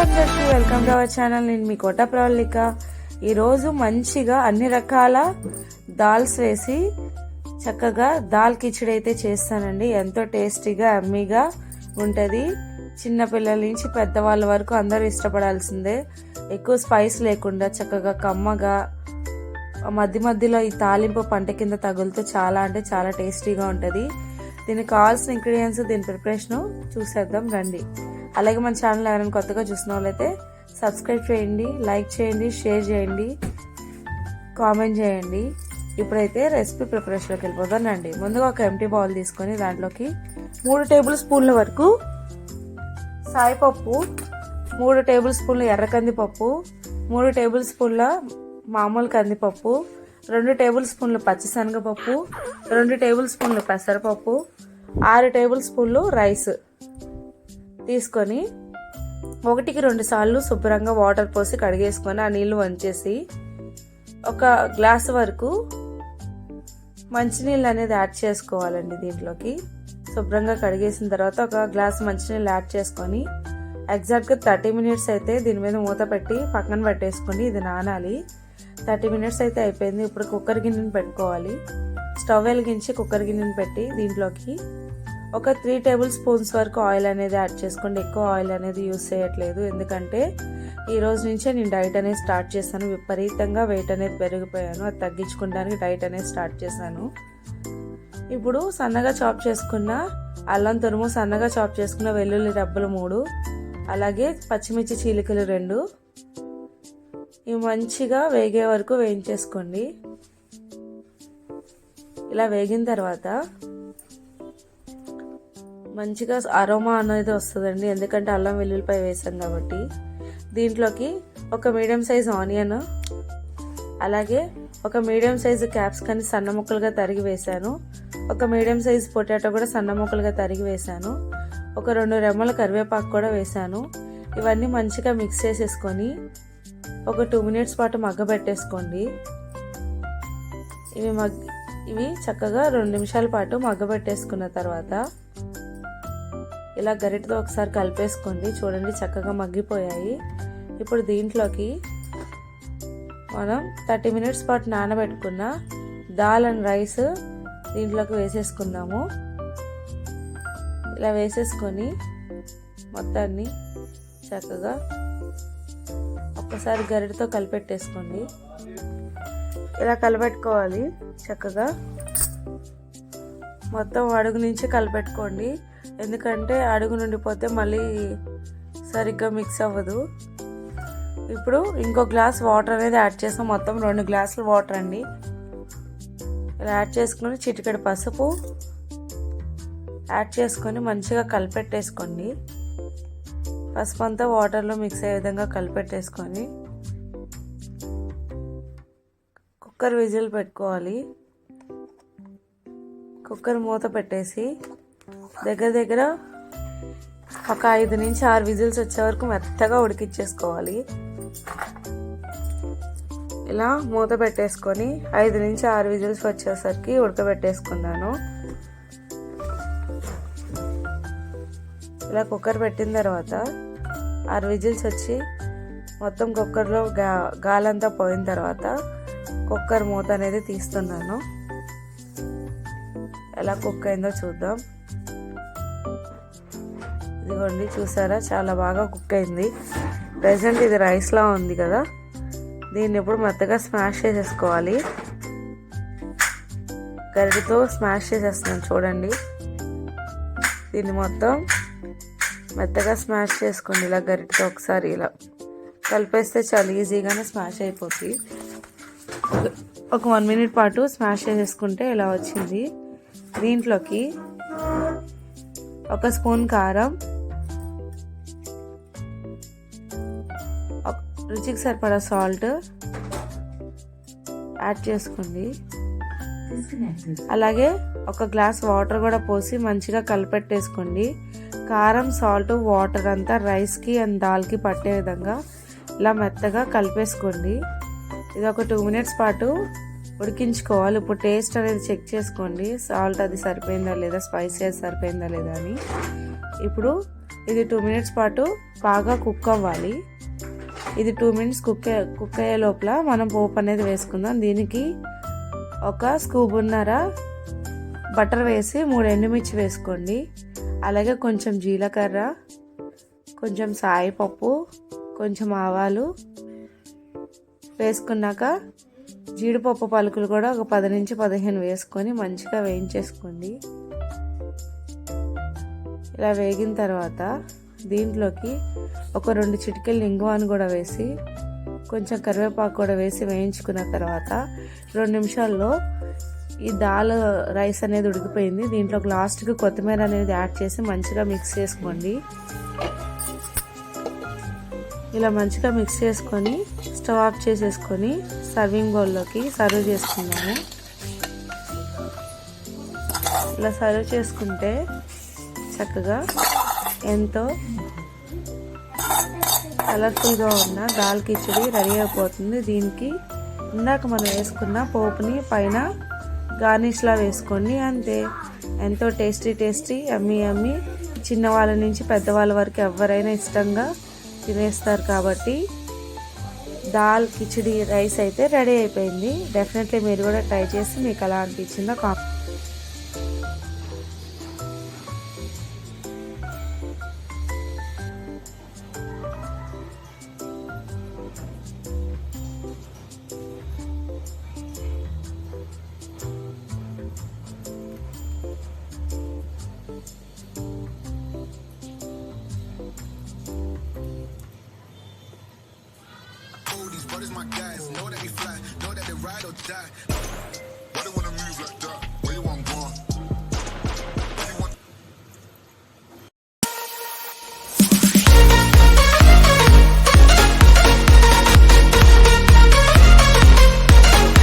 అందరికీ welcome to our channel నేను మీ కోట ప్రవళిక. ఈరోజు మంచిగా అన్ని రకాల దాల్స్ వేసి చక్కగా దాల్ కిచిడి అయితే చేస్తానండి. ఎంతో టేస్టీగా అమ్మీగా ఉంటుంది. చిన్నపిల్లల నుంచి పెద్దవాళ్ళ వరకు అందరూ ఇష్టపడాల్సిందే. ఎక్కువ స్పైస్ లేకుండా చక్కగా కమ్మగా మధ్య మధ్యలో ఈ తాలింపు పంట కింద తగులుతూ చాలా అంటే చాలా టేస్టీగా ఉంటుంది. దీనికి కావాల్సిన ఇంగ్రీడియంట్స్ దీని ప్రిపరేషన్ చూసేద్దాం రండి. అలాగే మన ఛానల్ ఎవరైనా కొత్తగా చూసిన వాళ్ళైతే సబ్స్క్రైబ్ చేయండి లైక్ చేయండి షేర్ చేయండి కామెంట్ చేయండి. ఇప్పుడైతే రెసిపీ ప్రిపరేషన్లోకి వెళ్ళిపోతానండి ముందుగా ఒక ఎంటీ బౌల్ తీసుకొని దాంట్లోకి మూడు టేబుల్ స్పూన్ల వరకు సాయిపప్పు మూడు టేబుల్ స్పూన్ల ఎర్ర కందిపప్పు మూడు టేబుల్ స్పూన్ల మామూలు కందిపప్పు రెండు టేబుల్ స్పూన్లు పచ్చిశనగపప్పు రెండు టేబుల్ స్పూన్లు పెసరపప్పు ఆరు టేబుల్ స్పూన్లు రైస్. తీసుకొని ఒకటికి రెండు సార్లు శుభ్రంగా వాటర్ పోసి కడిగేసుకొని ఆ నీళ్ళు వంచేసి ఒక గ్లాస్ వరకు మంచినీళ్ళు అనేది యాడ్ చేసుకోవాలండి దీంట్లోకి. శుభ్రంగా కడిగేసిన తర్వాత ఒక గ్లాస్ మంచినీళ్ళు యాడ్ చేసుకొని ఎగ్జాక్ట్గా థర్టీ మినిట్స్ అయితే దీని మీద మూత పెట్టి పక్కన పెట్టేసుకొని ఇది నానాలి. థర్టీ మినిట్స్ అయితే అయిపోయింది ఇప్పుడు కుక్కర్ గిన్నెని పెట్టుకోవాలి. స్టవ్ వెలిగించి కుక్కర్ గిన్నెని పెట్టి దీంట్లోకి ఒక త్రీ టేబుల్ స్పూన్స్ వరకు ఆయిల్ అనేది యాడ్ చేసుకోండి. ఎక్కువ ఆయిల్ అనేది యూస్ చేయట్లేదు. ఎందుకంటే ఈ రోజు నుంచే నేను డైట్ అనేది స్టార్ట్ చేశాను. విపరీతంగా వెయిట్ అనేది పెరిగిపోయాను. అది తగ్గించుకోవడానికి డైట్ అనేది స్టార్ట్ చేశాను. ఇప్పుడు సన్నగా చాప్ చేసుకున్న అల్లం తురుము సన్నగా చాప్ చేసుకున్న వెల్లుల్లి రబ్బలు మూడు అలాగే పచ్చిమిర్చి చీలికలు రెండు. ఇవి మంచిగా వేగే వరకు వేయించేసుకోండి. ఇలా వేగిన తర్వాత మంచిగా అరోమా అనేది వస్తుందండి. ఎందుకంటే అల్లం వెల్లుల్లిపాయ వేసాం కాబట్టి. దీంట్లోకి ఒక మీడియం సైజ్ ఆనియన్ అలాగే ఒక మీడియం సైజు క్యాప్సికన్ సన్న ముక్కలుగా తరిగి వేశాను ఒక మీడియం సైజ్ పొటాటో కూడా సన్న ముక్కలుగా తరిగి వేశాను ఒక రెండు రెమ్మల కరివేపాకు కూడా వేశాను ఇవన్నీ మంచిగా మిక్స్ చేసేసుకొని ఒక టూ మినిట్స్ పాటు మగ్గబెట్టేసుకోండి ఇవి మగ్ ఇవి చక్కగా రెండు నిమిషాల పాటు మగ్గబెట్టేసుకున్న తర్వాత ఇలా గరిటతో ఒకసారి కలిపేసుకోండి. చూడండి చక్కగా మగ్గిపోయాయి. ఇప్పుడు దీంట్లోకి మనం థర్టీ మినిట్స్ పాటు నానబెట్టుకున్న దాల్ అండ్ రైస్ దీంట్లోకి వేసేసుకుందాము. ఇలా వేసేసుకొని మొత్తాన్ని చక్కగా ఒక్కసారి గరిటతో కలిపెట్టేసుకోండి. ఇలా కలిపెట్టుకోవాలి. చక్కగా మొత్తం అడుగు నుంచి కలిపెట్టుకోండి. ఎందుకంటే అడుగు నుండిపోతే మళ్ళీ సరిగ్గా మిక్స్ అవ్వదు. ఇప్పుడు ఇంకో గ్లాస్ వాటర్ అనేది యాడ్ చేస్తాం మొత్తం రెండు గ్లాసులు వాటర్ అండి. ఇలా యాడ్ చేసుకొని చిటికెడు పసుపు యాడ్ చేసుకొని మంచిగా కలిపెట్టేసుకోండి. పసుపు అంతా వాటర్లో మిక్స్ అయ్యే విధంగా కలిపెట్టేసుకొని కుక్కర్ విజిల్ పెట్టుకోవాలి. కుక్కర్ మూత పెట్టేసి దగ్గర దగ్గర ఒక ఐదు నుంచి ఆరు విజిల్స్ వచ్చే వరకు మెత్తగా ఉడికిచ్చేసుకోవాలి. ఇలా మూత పెట్టేసుకొని ఐదు నుంచి ఆరు విజిల్స్ వచ్చేసరికి ఉడకబెట్టేసుకున్నాను. ఇలా కుక్కర్ పెట్టిన తర్వాత ఆరు విజిల్స్ వచ్చి మొత్తం కుక్కర్లో గా గాలంతా పోయిన తర్వాత కుక్కర్ మూత అనేది తీస్తున్నాను. ఎలా కుక్ అయిందో చూద్దాం. ఇదిగోండి చూసారా? చాలా బాగా కుక్ అయింది. ప్రజెంట్ ఇది రైస్లా ఉంది కదా? దీన్ని ఇప్పుడు మెత్తగా స్మాష్ చేసేసుకోవాలి. గరిటితో స్మాష్ చేసేస్తున్నాను చూడండి. దీన్ని మొత్తం మెత్తగా స్మాష్ చేసుకోండి ఇలా గరిటతో ఒకసారి ఇలా. కలిపేస్తే చాలా ఈజీగానే స్మాష్ అయిపోతుంది ఒక వన్ మినిట్ పాటు స్మాష్ చేసేసుకుంటే ఇలా వచ్చింది. దీంట్లోకి ఒక స్పూన్ కారం రుచికి సరిపడా సాల్ట్ యాడ్ చేసుకోండి. అలాగే ఒక గ్లాస్ వాటర్ కూడా పోసి మంచిగా కలిపెట్టేసుకోండి. కారం సాల్ట్ వాటర్ అంతా రైస్కి అండ్ దాల్కి పట్టే విధంగా ఇలా మెత్తగా కలిపేసుకోండి. ఇది ఒక టూ మినిట్స్ పాటు ఉడికించుకోవాలి. ఇప్పుడు టేస్ట్ అనేది చెక్ చేసుకోండి. సాల్ట్ అది సరిపోయిందా లేదా స్పైసీ అది సరిపోయిందా లేదా అని. ఇప్పుడు ఇది టూ మినిట్స్ పాటు బాగా కుక్ అవ్వాలి. ఇది టూ మినిట్స్ కుక్ కుక్ అయ్యే లోపల మనం పోపు అనేది వేసుకుందాం. దీనికి ఒక స్కూబున్నర బటర్ వేసి మూడు ఎండుమిర్చి వేసుకోండి. అలాగే కొంచెం జీలకర్ర కొంచెం సాయిపప్పు కొంచెం ఆవాలు వేసుకున్నాక జీడిపప్పు పలుకులు కూడా ఒక పది నుంచి పదిహేను వేసుకొని మంచిగా వేయించేసుకోండి. ఇలా వేగిన తర్వాత దీంట్లోకి ఒక రెండు చిటికెలు ఇంగువాను కూడా వేసి కొంచెం కరివేపాకు కూడా వేసి వేయించుకున్న తర్వాత రెండు నిమిషాల్లో ఈ దాల్ రైస్ అనేది ఉడికిపోయింది. దీంట్లో లాస్ట్కి కొత్తిమీర అనేది యాడ్ చేసి మంచిగా మిక్స్ చేసుకోండి. ఇలా మంచిగా మిక్స్ చేసుకొని స్టవ్ ఆఫ్ చేసేసుకొని సర్వింగ్ బౌల్లోకి సర్వ్ చేసుకుందాము. ఇలా సర్వ్ చేసుకుంటే చక్కగా ఎంతో కలర్ఫుల్గా ఉన్న దాల్ కిచడి రెడీ అయిపోతుంది. దీనికి ఇందాక మనం వేసుకున్న పోపుని పైన గార్నిష్లా వేసుకోండి అంతే. ఎంతో టేస్టీ టేస్టీ అమ్మి అమ్మి. చిన్నవాళ్ళ నుంచి పెద్దవాళ్ళ వరకు ఎవరైనా ఇష్టంగా తినేస్తారు కాబట్టి దాల్ కిచడి రైస్ అయితే రెడీ అయిపోయింది. డెఫినెట్లీ మీరు కూడా ట్రై చేసి మీకు ఎలా అనిపించిందో కామెంట్ die.